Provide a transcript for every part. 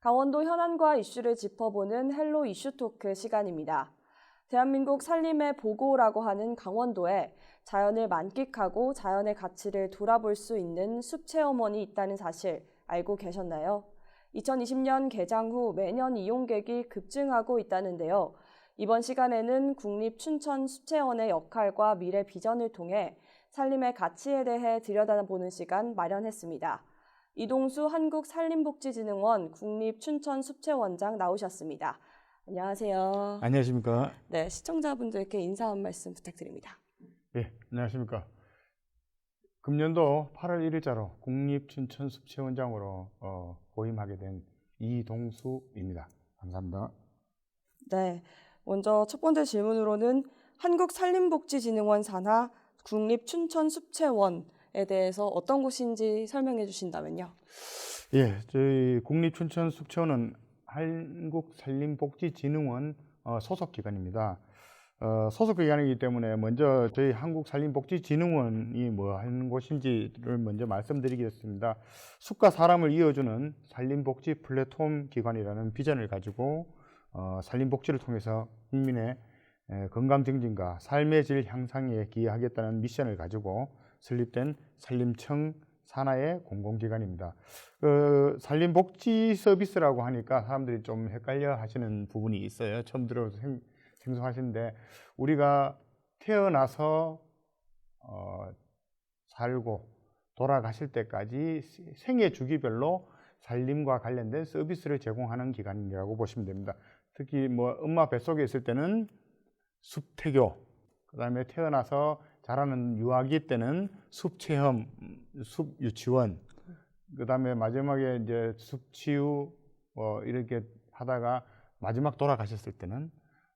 강원도 현안과 이슈를 짚어보는 헬로 이슈 토크 시간입니다. 대한민국 산림의 보고라고 하는 강원도에 자연을 만끽하고 자연의 가치를 돌아볼 수 있는 숲 체험원이 있다는 사실 알고 계셨나요? 2020년 개장 후 매년 이용객이 급증하고 있다는데요. 이번 시간에는 국립춘천 숲체원의 역할과 미래 비전을 통해 산림의 가치에 대해 들여다보는 시간 마련했습니다. 이동수 한국산림복지진흥원 국립춘천숲체원장 나오셨습니다. 안녕하세요. 안녕하십니까. 네, 시청자분들께 인사 한 말씀 부탁드립니다. 예, 안녕하십니까. 금년도 8월 1일자로 국립춘천숲체원장으로 어, 보임하게 된 이동수입니다. 감사합니다. 네, 먼저 첫 번째 질문으로는 한국산림복지진흥원 산하 국립춘천숲체원 에 대해서 어떤 곳인지 설명해 주신다면요. 예, 저희 국립춘천숲체원은 한국산림복지진흥원 어, 소속 기관입니다. 어, 소속 기관이기 때문에 먼저 저희 한국산림복지진흥원이 뭐 하는 곳인지를 먼저 말씀드리겠습니다. 숲과 사람을 이어주는 산림복지 플랫폼 기관이라는 비전을 가지고 어, 산림복지를 통해서 국민의 에, 건강 증진과 삶의 질 향상에 기여하겠다는 미션을 가지고 설립된 산림청 산하의 공공기관입니다. 그 산림복지 서비스라고 하니까 사람들이 좀 헷갈려 하시는 부분이 있어요. 처음 들어서 생, 생소하신데 우리가 태어나서 어, 살고 돌아가실 때까지 생애 주기별로 살림과 관련된 서비스를 제공하는 기관이라고 보시면 됩니다. 특히 뭐 엄마 뱃속에 있을 때는 숲태교, 그 다음에 태어나서 자라는 유아기 때는 숲 체험, 숲 유치원, 그 다음에 마지막에 이제 숲 치유 뭐 이렇게 하다가 마지막 돌아가셨을 때는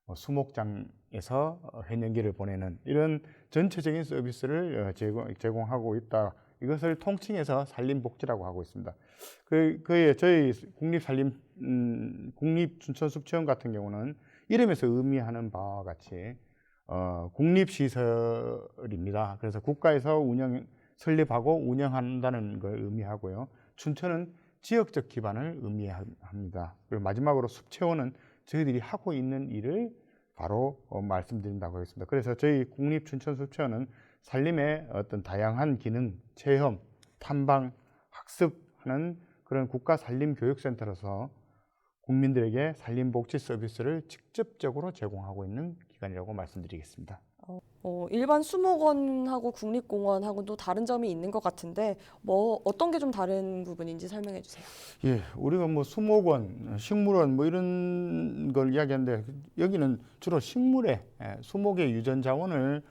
뭐 수목장에서 회년기를 보내는 이런 전체적인 서비스를 어, 제공, 제공하고 있다. 이것을 통칭해서 산림복지라고 하고 있습니다. 그, 그에 저희 국립산림, 음, 국립춘천숲체험 같은 경우는 이름에서 의미하는 바와 같이 어, 국립시설입니다. 그래서 국가에서 운영, 설립하고 운영한다는 걸 의미하고요. 춘천은 지역적 기반을 의미합니다. 그리고 마지막으로 숲체원은 저희들이 하고 있는 일을 바로 어, 말씀드린다고 하겠습니다. 그래서 저희 국립춘천숲체원은 산림의 어떤 다양한 기능, 체험, 탐방, 학습하는 그런 국가 산림교육센터로서 국민들에게 산림복지 서비스를 직접적으로 제공하고 있는 기관이라고 말씀드리겠습니다. 어, 일반 수목원하고 국립공원하고 또 다른 점이 있는 것 같은데 뭐 어떤 게 좀 다른 부분인지 설명해 주세요. 예, 우리가 뭐 수목원, 식물원 뭐 이런 걸 이야기하는데 여기는 주로 식물의 예, 수목의 유전 자원을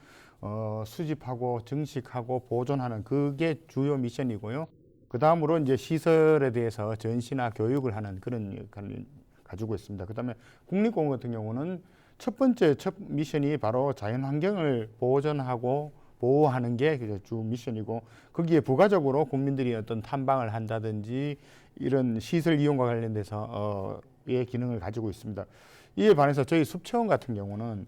어, 수집하고 증식하고 보존하는 그게 주요 미션이고요. 그 다음으로 이제 시설에 대해서 전시나 교육을 하는 그런 역할을 가지고 있습니다. 그 다음에 국립공원 같은 경우는 첫 번째 첫 미션이 바로 자연 환경을 보존하고 보호하는 게 주 미션이고 거기에 부가적으로 국민들이 어떤 탐방을 한다든지 이런 시설 이용과 관련돼서 어, 의 기능을 가지고 있습니다. 이에 반해서 저희 숲체원 같은 경우는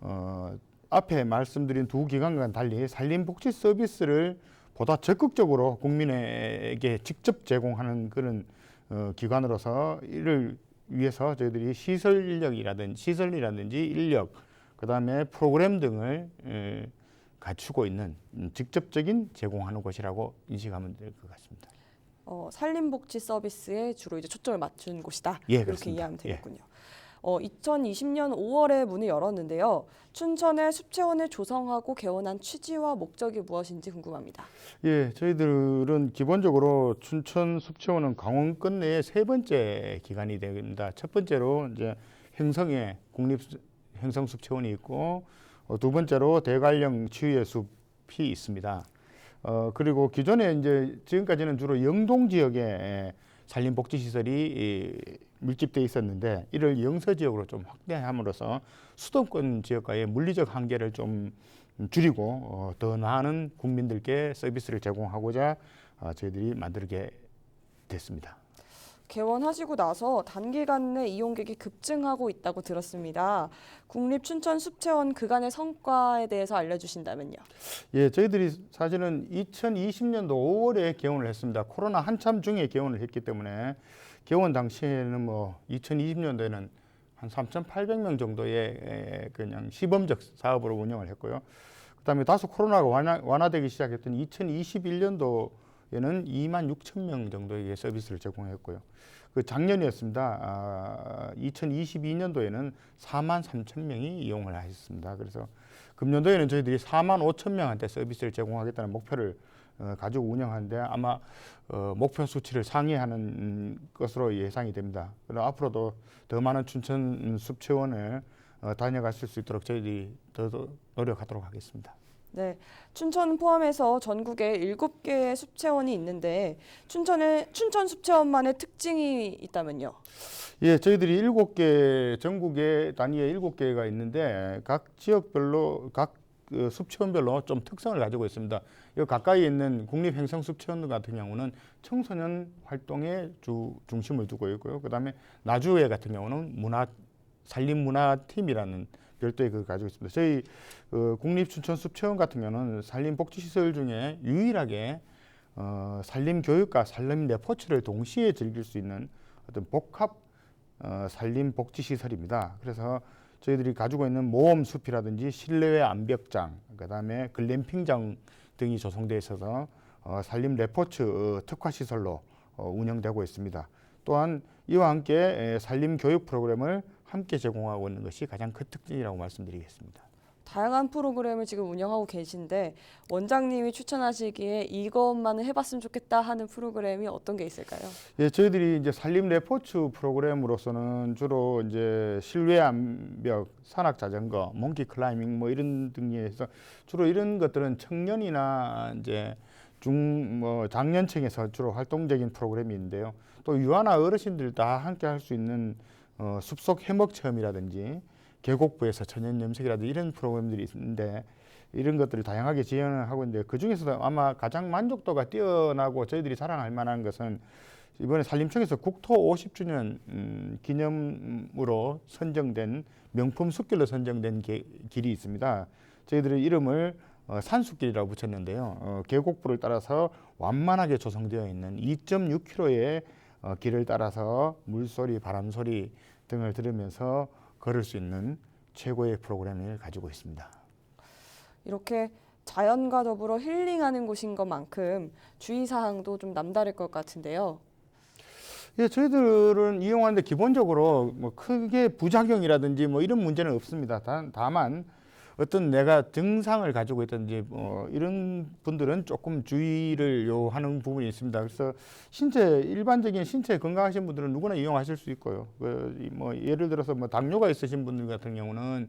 어, 앞에 말씀드린 두 기관과는 달리 산림복지 서비스를 보다 적극적으로 국민에게 직접 제공하는 그런 어, 기관으로서 이를 위해서 저희들이 시설 인력이라든지 시설이라든지 인력 그다음에 프로그램 등을 에, 갖추고 있는 음, 직접적인 제공하는 곳이라고 인식하면 될 것 같습니다. 어, 산림복지 서비스에 주로 이제 초점을 맞춘 곳이다. 예, 이렇게 그렇습니다. 이해하면 예. 되겠군요. 어, 2020년 5월에 문을 열었는데요. 춘천에 숲체원을 조성하고 개원한 취지와 목적이 무엇인지 궁금합니다. 예, 저희들은 기본적으로 춘천 숲체원은 강원 끝내의 세 번째 기관이 됩니다. 첫 번째로 이제 행성에 국립 행성 숲체원이 있고 어, 두 번째로 대관령 치유의 숲이 있습니다. 어, 그리고 기존에 이제 지금까지는 주로 영동 지역에 산림복지 시설이 밀집돼 있었는데 이를 영서 지역으로 좀 확대함으로써 수도권 지역과의 물리적 한계를 좀 줄이고 어, 더 나은 국민들께 서비스를 제공하고자 어, 저희들이 만들게 됐습니다. 개원하시고 나서 단기간 내 이용객이 급증하고 있다고 들었습니다. 국립춘천숲체원 그간의 성과에 대해서 알려주신다면요. 예, 저희들이 사실은 2020년도 5월에 개원을 했습니다. 코로나 한참 중에 개원을 했기 때문에 개원 당시에는 뭐 2020년도에는 한 3,800명 정도의 에, 그냥 시범적 사업으로 운영을 했고요. 그다음에 다소 코로나가 완화, 완화되기 시작했던 2021년도 에는 2만 6천 명 정도의 서비스를 제공했고요. 그 작년이었습니다. 아, 2022년도에는 4만 3천 명이 이용을 하셨습니다. 그래서 금년도에는 저희들이 4만 5천 명한테 서비스를 제공하겠다는 목표를 어, 가지고 운영하는데 아마 어, 목표 수치를 상회하는 음, 것으로 예상이 됩니다. 그리고 앞으로도 더 많은 춘천 숲체원을 어, 다녀가실 수 있도록 저희들이 더, 더 노력하도록 하겠습니다. 네, 춘천 포함해서 전국에 일곱 개의 숲체원이 있는데 춘천에 춘천 숲체원만의 특징이 있다면요. 예, 저희들이 일곱 개 전국에 단위에 일곱 개가 있는데 각 지역별로 각 그 숲체원별로 좀 특성을 가지고 있습니다. 이 가까이 있는 국립행성숲체원 같은 경우는 청소년 활동에 주 중심을 두고 있고요. 그다음에 나주회 같은 경우는 문화 산림문화팀이라는 별도의 그 가지고 있습니다. 저희 그 국립춘천숲체원 같은 경우는 산림복지시설 중에 유일하게 어, 산림교육과 산림 레포츠를 동시에 즐길 수 있는 어떤 복합 어, 산림복지시설입니다. 그래서 저희들이 가지고 있는 모험숲이라든지 실내외 암벽장, 그다음에 글램핑장 등이 조성되어 있어서 어, 산림 레포츠 어, 특화 시설로 어, 운영되고 있습니다. 또한 이와 함께 에, 산림 교육 프로그램을 함께 제공하고 있는 것이 가장 큰 특징이라고 말씀드리겠습니다. 다양한 프로그램을 지금 운영하고 계신데 원장님이 추천하시기에 이것만은 해봤으면 좋겠다 하는 프로그램이 어떤 게 있을까요? 예, 저희들이 이제 산림 레포츠 프로그램으로서는 주로 이제 실외 암벽, 산악 자전거, 몽키 클라이밍 뭐 이런 등에 서 주로 이런 것들은 청년이나 이제 중 뭐 장년층에서 주로 활동적인 프로그램인데요. 또 유아나 어르신들 다 함께 할 수 있는 어, 숲속 해먹 체험이라든지 계곡부에서 천연 염색이라든지 이런 프로그램들이 있는데 이런 것들을 다양하게 지원을 하고 있는데 그 중에서도 아마 가장 만족도가 뛰어나고 저희들이 자랑할 만한 것은 이번에 산림청에서 국토 50주년 음, 기념으로 선정된 명품 숲길로 선정된 게- 길이 있습니다. 저희들의 이름을 어, 산숲길이라고 붙였는데요. 어, 계곡부를 따라서 완만하게 조성되어 있는 2.6km의 어, 길을 따라서 물소리, 바람소리 등을 들으면서 걸을 수 있는 최고의 프로그램을 가지고 있습니다. 이렇게 자연과 더불어 힐링하는 곳인 것만큼 주의사항도 좀 남다를 것 같은데요. 예, 저희들은 이용하는데 기본적으로 뭐 크게 부작용이라든지 뭐 이런 문제는 없습니다. 단, 다만 어떤 내가 증상을 가지고 있든지 뭐 이런 분들은 조금 주의를 요하는 부분이 있습니다. 그래서 신체 일반적인 신체 건강하신 분들은 누구나 이용하실 수 있고요. 그, 이뭐 예를 들어서 뭐 당뇨가 있으신 분들 같은 경우는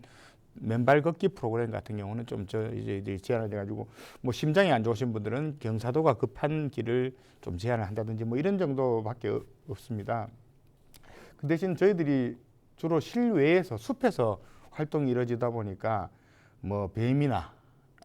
맨발 걷기 프로그램 같은 경우는 좀 저 이제 이제 제한을 돼가지고 뭐 심장이 안 좋으신 분들은 경사도가 급한 길을 좀 제한을 한다든지 뭐 이런 정도밖에 없- 없습니다. 그 대신 저희들이 주로 실외에서 숲에서 활동이 이루어지다 보니까 뭐 뱀이나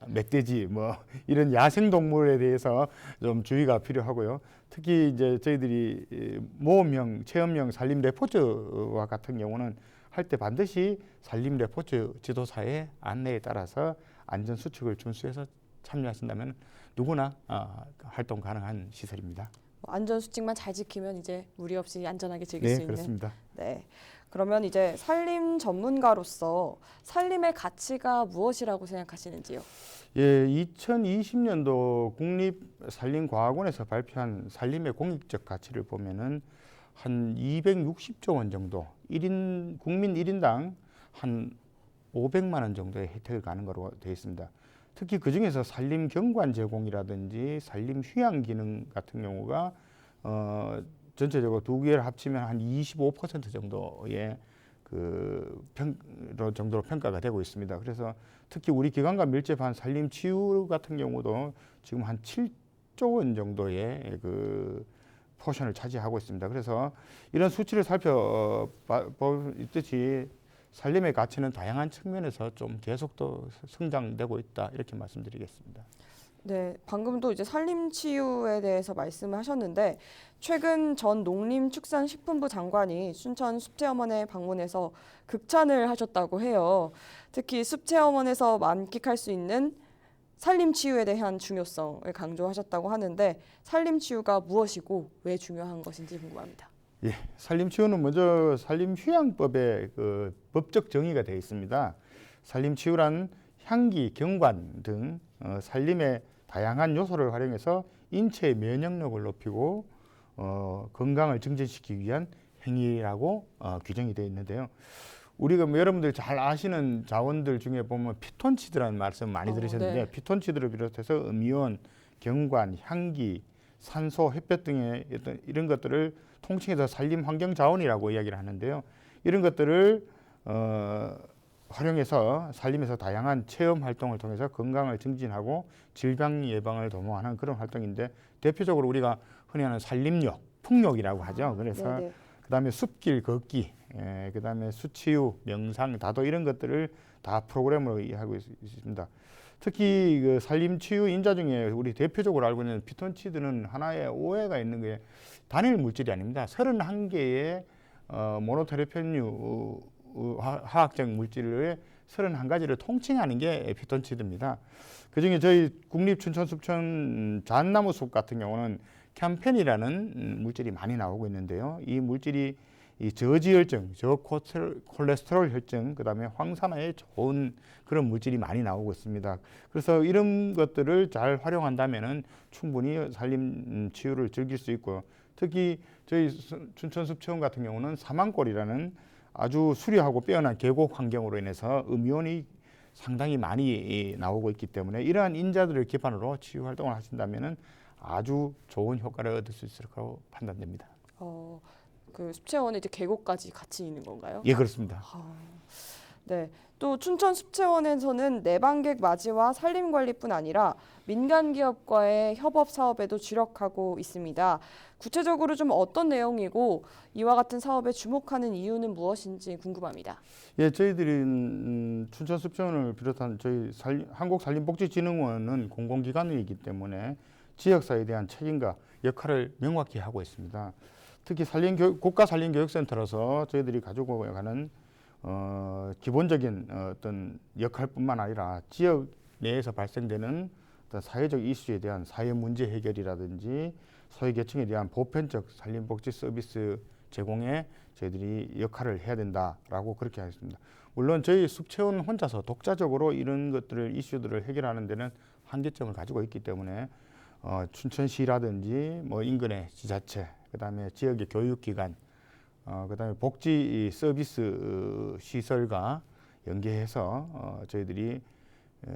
멧돼지 뭐 이런 야생 동물에 대해서 좀 주의가 필요하고요. 특히 이제 저희들이 이 모험형, 체험형 산림 레포츠와 같은 경우는 할 때 반드시 산림 레포츠 지도사의 안내에 따라서 안전 수칙을 준수해서 참여하신다면 누구나 어, 활동 가능한 시설입니다. 뭐 안전 수칙만 잘 지키면 이제 무리 없이 안전하게 즐길 네, 수 있는. 그렇습니다. 네. 그러면 이제 산림 전문가로서 산림의 가치가 무엇이라고 생각하시는지요? 예, 2020년도 국립 산림과학원에서 발표한 산림의 공익적 가치를 보면은 한 260조 원 정도, 1인 국민 1인당 한 500만 원 정도의 혜택을 가는 거로 되어 있습니다. 특히 그 중에서 산림 경관 제공이라든지 산림 휴양 기능 같은 경우가 어, 전체적으로 두 개를 합치면 한 25% 정도의 그 평, 정도로 평가가 되고 있습니다. 그래서 특히 우리 기관과 밀접한 산림 치유 같은 경우도 지금 한 7조 원 정도의 그 포션을 차지하고 있습니다. 그래서 이런 수치를 살펴보듯이 산림의 가치는 다양한 측면에서 좀 계속 또 성장되고 있다 이렇게 말씀드리겠습니다. 네, 방금도 이제 산림 치유에 대해서 말씀을 하셨는데 최근 전 농림축산식품부 장관이 순천 숲체험원에 방문해서 극찬을 하셨다고 해요. 특히 숲체험원에서 만끽할 수 있는 산림 치유에 대한 중요성을 강조하셨다고 하는데 산림 치유가 무엇이고 왜 중요한 것인지 궁금합니다. 예, 산림치유는 먼저 산림휴양법에 그 법적 정의가 되어 있습니다. 산림치유란 향기, 경관 등 어, 산림의 다양한 요소를 활용해서 인체의 면역력을 높이고 어, 건강을 증진시키기 위한 행위라고 어, 규정이 되어 있는데요. 우리가 뭐 여러분들 잘 아시는 자원들 중에 보면 피톤치드라는 말씀 많이 어, 들으셨는데 네. 피톤치드를 비롯해서 음이온, 경관, 향기, 산소, 햇볕 등의 어떤 이런 것들을 통칭해서 산림 환경 자원이라고 이야기를 하는데요. 이런 것들을 어, 활용해서 산림에서 다양한 체험 활동을 통해서 건강을 증진하고 질병 예방을 도모하는 그런 활동인데 대표적으로 우리가 흔히 하는 산림욕, 풍욕이라고 하죠. 그래서 네네. 그다음에 숲길 걷기, 예, 그다음에 수치유, 명상, 다도 이런 것들을 다 프로그램으로 하고 있, 있습니다. 특히 그 산림치유 인자 중에 우리 대표적으로 알고 있는 피톤치드는 하나의 오해가 있는 게 단일 물질이 아닙니다. 31개의 어, 모노테레펜류 어, 화- 화학적 물질을 31가지를 통칭하는 게 피톤치드입니다. 그중에 저희 국립춘천숲촌 잣나무 숲 같은 경우는 캠펜이라는 음, 물질이 많이 나오고 있는데요. 이 물질이 이 저지혈증, 저콜레스테롤 혈증, 그 다음에 황산화에 좋은 그런 물질이 많이 나오고 있습니다. 그래서 이런 것들을 잘 활용한다면은 충분히 산림 음, 치유를 즐길 수 있고 특히 저희 수- 춘천숲체원 같은 경우는 사망골이라는 아주 수려하고 빼어난 계곡 환경으로 인해서 음이온이 상당히 많이 이, 나오고 있기 때문에 이러한 인자들을 기반으로 치유 활동을 하신다면은 아주 좋은 효과를 얻을 수 있을 거라고 판단됩니다. 어, 그 숲체원에 이제 계곡까지 같이 있는 건가요? 예, 그렇습니다. 아, 네. 또 춘천 숲체원에서는 내방객 맞이와 산림 관리뿐 아니라 민간 기업과의 협업 사업에도 주력하고 있습니다. 구체적으로 좀 어떤 내용이고 이와 같은 사업에 주목하는 이유는 무엇인지 궁금합니다. 예, 저희들이 음, 춘천 숲체원을 비롯한 저희 산- 한국산림복지진흥원은 공공기관이기 때문에 지역사회에 대한 책임과 역할을 명확히 하고 있습니다. 특히 산림 교육, 국가 산림교육센터로서 저희들이 가지고 가는 어, 기본적인 어, 어떤 역할뿐만 아니라 지역 내에서 발생되는 어떤 사회적 이슈에 대한 사회 문제 해결이라든지 소외계층에 대한 보편적 산림복지 서비스 제공에 저희들이 역할을 해야 된다라고 그렇게 하겠습니다. 물론 저희 숲체원 혼자서 독자적으로 이런 것들을 이슈들을 해결하는 데는 한계점을 가지고 있기 때문에 어, 춘천시라든지 뭐 인근의 지자체, 그다음에 지역의 교육기관, 어, 그다음에 복지 이 서비스 어, 시설과 연계해서 어, 저희들이 에,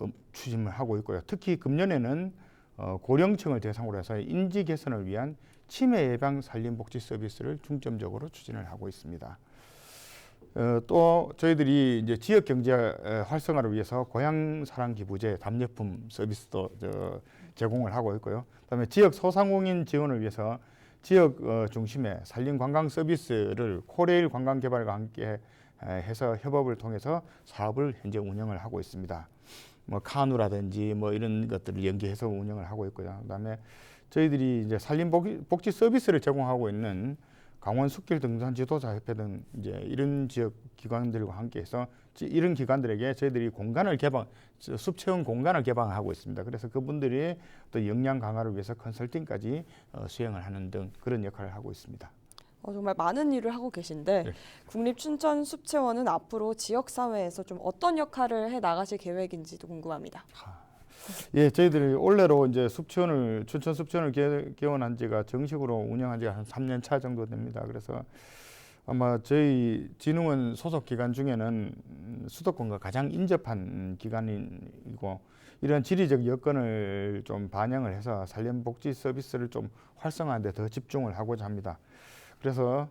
음, 추진을 하고 있고요. 특히 금년에는 어, 고령층을 대상으로 해서 인지 개선을 위한 치매 예방 산림 복지 서비스를 중점적으로 추진을 하고 있습니다. 어, 또 저희들이 이제 지역 경제 에, 활성화를 위해서 고향 사랑 기부제 답례품 서비스도 저, 제공을 하고 있고요. 그다음에 지역 소상공인 지원을 위해서 지역 어, 중심의 산림 관광 서비스를 코레일 관광 개발과 함께 에, 해서 협업을 통해서 사업을 현재 운영을 하고 있습니다. 뭐 카누라든지 뭐 이런 것들을 연계해서 운영을 하고 있고요. 그다음에 저희들이 이제 산림 복지 서비스를 제공하고 있는 강원 숲길 등산 지도자 협회 등 이제 이런 지역 기관들과 함께해서 지- 이런 기관들에게 저희들이 공간을 개방, 저숲 체험 공간을 개방하고 있습니다. 그래서 그분들이 또 역량 강화를 위해서 컨설팅까지 어, 수행을 하는 등 그런 역할을 하고 있습니다. 어, 정말 많은 일을 하고 계신데 네. 국립춘천숲체원은 앞으로 지역 사회에서 좀 어떤 역할을 해 나가실 계획인지도 궁금합니다. 예, 저희들이 올해로 이제 숲체원을 춘천 개, 개원한 지가 정식으로 운영한 지가 한 3년 차 정도 됩니다. 그래서 아마 저희 진흥원 소속 기관 중에는 음, 수도권과 가장 인접한 기관이고 이런 지리적 여건을 좀 반영을 해서 산림복지 서비스를 좀 활성화하는 데 더 집중을 하고자 합니다. 그래서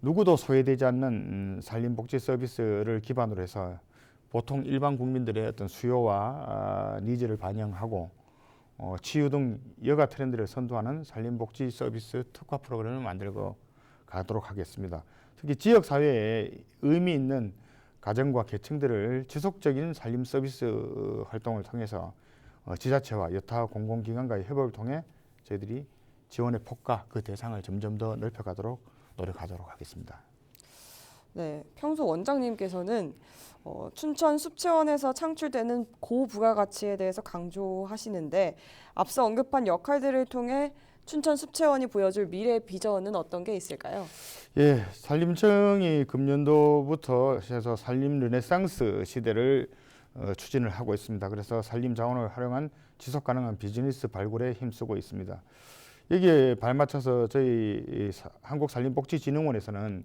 누구도 소외되지 않는 음, 산림복지 서비스를 기반으로 해서 보통 일반 국민들의 어떤 수요와 아, 니즈를 반영하고 어, 치유 등 여가 트렌드를 선도하는 산림복지 서비스 특화 프로그램을 만들고 가도록 하겠습니다. 특히 지역 사회에 의미 있는 가정과 계층들을 지속적인 산림 서비스 활동을 통해서 어, 지자체와 여타 공공기관과의 협업을 통해 저희들이 지원의 폭과 그 대상을 점점 더 넓혀가도록 노력하도록 하겠습니다. 네, 평소 원장님께서는 어, 춘천 숲체원에서 창출되는 고부가가치에 대해서 강조하시는데 앞서 언급한 역할들을 통해 춘천 숲체원이 보여줄 미래 비전은 어떤 게 있을까요? 예, 산림청이 금년도부터 해서 산림 르네상스 시대를 어, 추진을 하고 있습니다. 그래서 산림 자원을 활용한 지속 가능한 비즈니스 발굴에 힘쓰고 있습니다. 여기에 발맞춰서 저희 한국산림복지진흥원에서는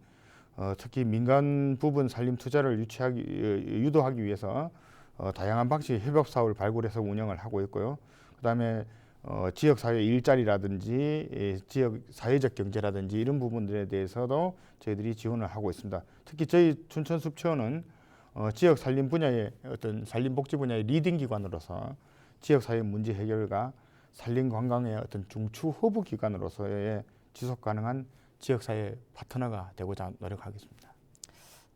어, 특히 민간 부분 산림 투자를 유치하기 어, 유도하기 위해서 어, 다양한 방식의 협업 사업을 발굴해서 운영을 하고 있고요. 그다음에 어, 지역 사회 일자리라든지 예, 지역 사회적 경제라든지 이런 부분들에 대해서도 저희들이 지원을 하고 있습니다. 특히 저희 춘천숲체원은 어, 지역 산림 분야의 어떤 산림 복지 분야의 리딩 기관으로서 지역 사회 문제 해결과 산림 관광의 어떤 중추 허브 기관으로서의 지속 가능한 지역 사회 파트너가 되고자 노력하겠습니다.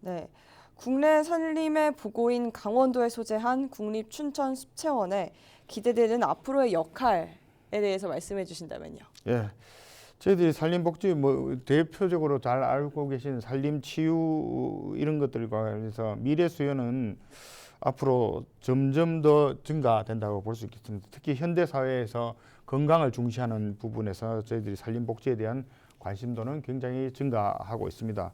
네. 국내 산림의 보고인 강원도에 소재한 국립춘천숲체원에 기대되는 앞으로의 역할에 대해서 말씀해 주신다면요. 예. 저희들이 산림복지 뭐 대표적으로 잘 알고 계신 산림치유 이런 것들과 관련해서 미래 수요는 앞으로 점점 더 증가된다고 볼 수 있겠습니다. 특히 현대 사회에서 건강을 중시하는 부분에서 저희들이 산림복지에 대한 관심도는 굉장히 증가하고 있습니다.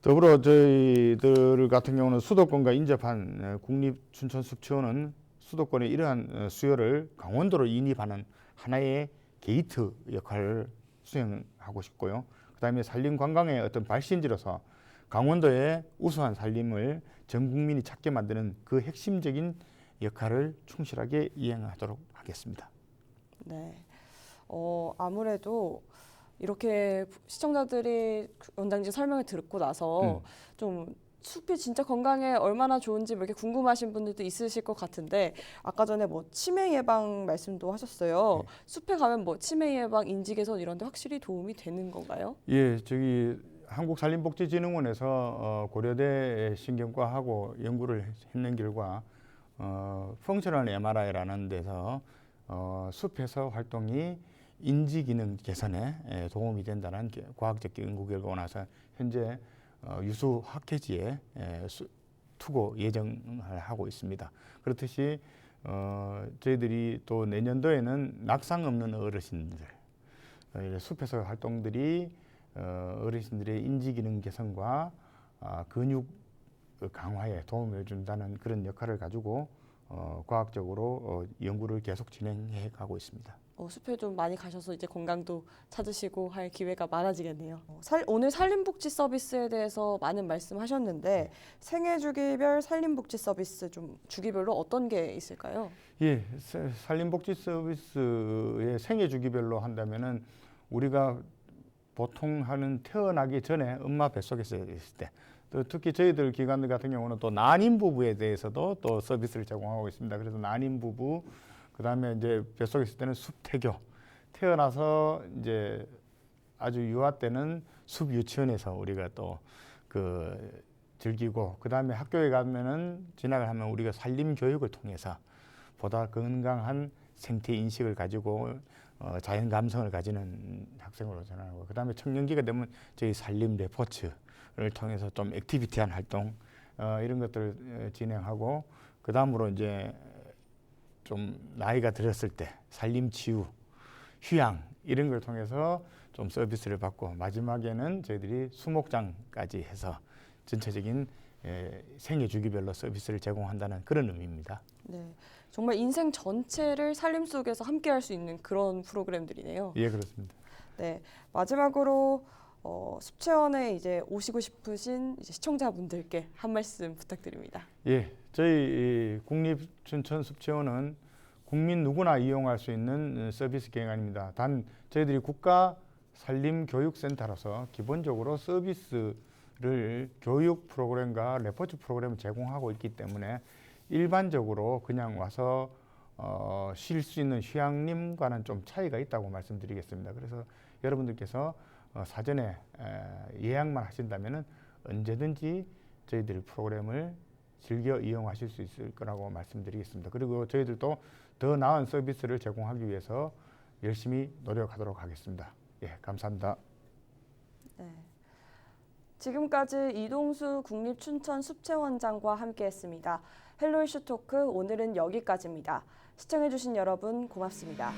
더불어 저희들 같은 경우는 수도권과 인접한 어, 국립춘천숲체원은 수도권의 이러한 어, 수요를 강원도로 인입하는 하나의 게이트 역할을 수행하고 싶고요. 그 다음에 산림 관광의 어떤 발신지로서 강원도의 우수한 산림을 전 국민이 찾게 만드는 그 핵심적인 역할을 충실하게 이행하도록 하겠습니다. 네. 어, 아무래도 이렇게 시청자들이 원장님 설명을 듣고 나서 음. 좀 숲이 진짜 건강에 얼마나 좋은지 뭐 이렇게 궁금하신 분들도 있으실 것 같은데 아까 전에 뭐 치매 예방 말씀도 하셨어요. 네. 숲에 가면 뭐 치매 예방, 인지 개선 이런 데 확실히 도움이 되는 건가요? 예, 저기 한국산림복지진흥원에서 어, 고려대 신경과하고 연구를 했는 결과 어, 펑셔널 MRI라는 데서 어, 숲에서 활동이 인지 기능 개선에 에, 도움이 된다는 게- 과학적 연구 결과가 나서 현재 어, 유수 학회지에 에, 수, 투고 예정을 하고 있습니다. 그렇듯이 어, 저희들이 또 내년도에는 낙상 없는 어르신들 어, 숲에서 활동들이 어, 어르신들의 인지 기능 개선과 아, 근육 강화에 도움을 준다는 그런 역할을 가지고 어, 과학적으로 어, 연구를 계속 진행해 가고 있습니다. 어, 숲에 좀 많이 가셔서 이제 건강도 찾으시고 할 기회가 많아지겠네요. 어, 살- 오늘 산림복지 서비스에 대해서 많은 말씀하셨는데 생애 주기별 산림복지 서비스 좀 주기별로 어떤 게 있을까요? 예, 사- 산림복지 서비스의 생애 주기별로 한다면은 우리가 보통 하는 태어나기 전에 엄마 뱃속에서 있을 때, 또 특히 저희들 기관들 같은 경우는 또 난임 부부에 대해서도 또 서비스를 제공하고 있습니다. 그래서 난임 부부, 그 다음에 이제 뱃속에 있을 때는 숲태교, 태어나서 이제 아주 유아 때는 숲 유치원에서 우리가 또그 즐기고, 그 다음에 학교에 가면은 진학을 하면 우리가 산림 교육을 통해서 보다 건강한 생태 인식을 가지고 어, 자연 감성을 가지는 학생으로 전환하고 그 다음에 청년기가 되면 저희 산림 레포츠를 통해서 좀 액티비티한 활동 어, 이런 것들을 어, 진행하고 그 다음으로 이제 좀 나이가 들었을 때 산림 치유 휴양 이런 걸 통해서 좀 서비스를 받고 마지막에는 저희들이 수목장까지 해서 전체적인 에, 생애 주기별로 서비스를 제공한다는 그런 의미입니다. 네, 정말 인생 전체를 산림 속에서 함께할 수 있는 그런 프로그램들이네요. 예, 그렇습니다. 네, 마지막으로 어, 숲체원에 이제 오시고 싶으신 이제 시청자분들께 한 말씀 부탁드립니다. 예, 저희 이 국립춘천숲체원은 국민 누구나 이용할 수 있는 어, 서비스 기관입니다. 단 저희들이 국가 산림교육센터로서 기본적으로 서비스를 교육 프로그램과 레포츠 프로그램을 제공하고 있기 때문에 일반적으로 그냥 와서 어, 쉴 수 있는 휴양림과는 좀 차이가 있다고 말씀드리겠습니다. 그래서 여러분들께서 어, 사전에 에, 예약만 하신다면은 언제든지 저희들 프로그램을 즐겨 이용하실 수 있을 거라고 말씀드리겠습니다. 그리고 저희들도 더 나은 서비스를 제공하기 위해서 열심히 노력하도록 하겠습니다. 예, 감사합니다. 네. 지금까지 이동수 국립춘천숲체원장과 함께했습니다. 헬로 이슈 토크 오늘은 여기까지입니다. 시청해주신 여러분 고맙습니다.